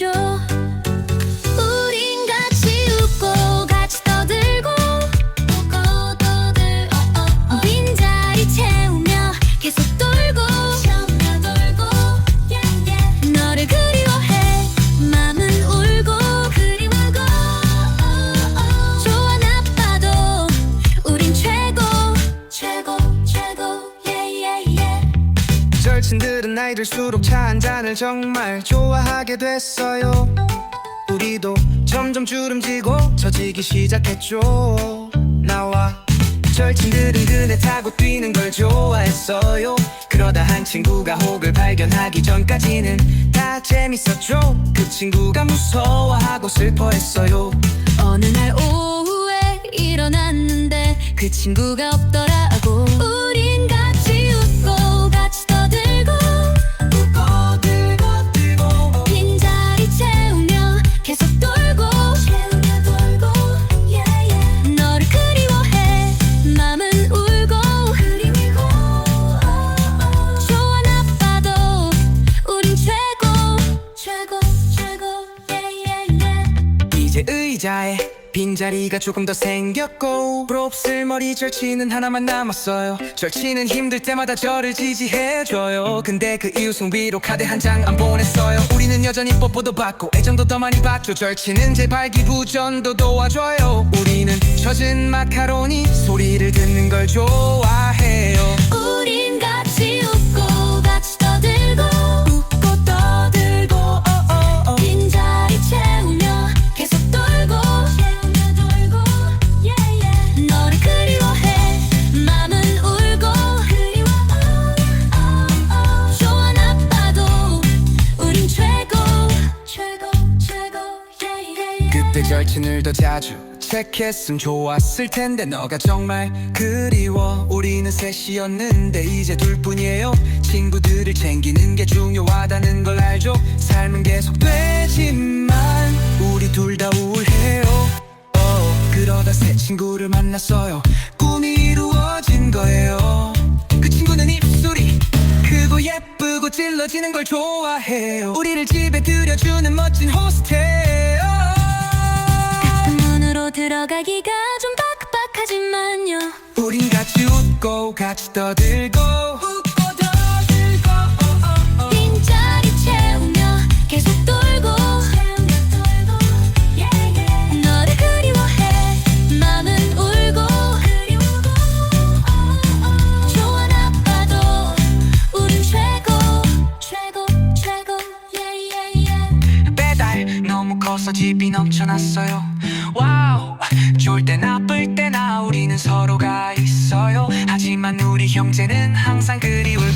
줘 나이 들수록 차 한 잔을 정말 좋아하게 됐어요. 우리도 점점 주름지고 처지기 시작했죠. 나와 절친들은 그네 타고 뛰는 걸 좋아했어요. 그러다 한 친구가 혹을 발견하기 전까지는 다 재밌었죠. 그 친구가 무서워하고 슬퍼했어요. 어느 날 오후에 일어났는데 그 친구가 없더라 이제 의자에 빈자리가 조금 더 생겼고 부럽을 머리 절친은 하나만 남았어요. 절친은 힘들 때마다 저를 지지해줘요. 근데 그 이웃은 위로 카드 한 장 안 보냈어요. 우리는 여전히 뽀뽀도 받고 애정도 더 많이 받죠. 절친은 제 발 기부전도 도와줘요. 우리는 젖은 마카로니 소리를 듣는 걸 좋아해요 그때 절친을 더 자주 체크했음. 좋았을 텐데 너가 정말 그리워. 우리는 셋이었는데 이제 둘뿐이에요. 친구들을 챙기는 게 중요하다는 걸 알죠. 삶은 계속되지만 우리 둘 다 우울해요. 어, 그러다 새 친구를 만났어요. 꿈이 이루어진 거예요. 그 친구는 입술이 크고 예쁘고 찔러지는 걸 좋아해요. 우리를 집에 들여주 같이 떠들고 웃고 떠들고. 빈자리 채우며 계속 돌고 너를 그리워해. 맘은 울고 좋아 나빠도 우린 최고 최고 최고 배달 너무 커서 집이 넘쳐났어요. 와우 좋을 때 나쁠 때나 우리는 서로가 있어요 하지만 우리 형제는 항상 그리울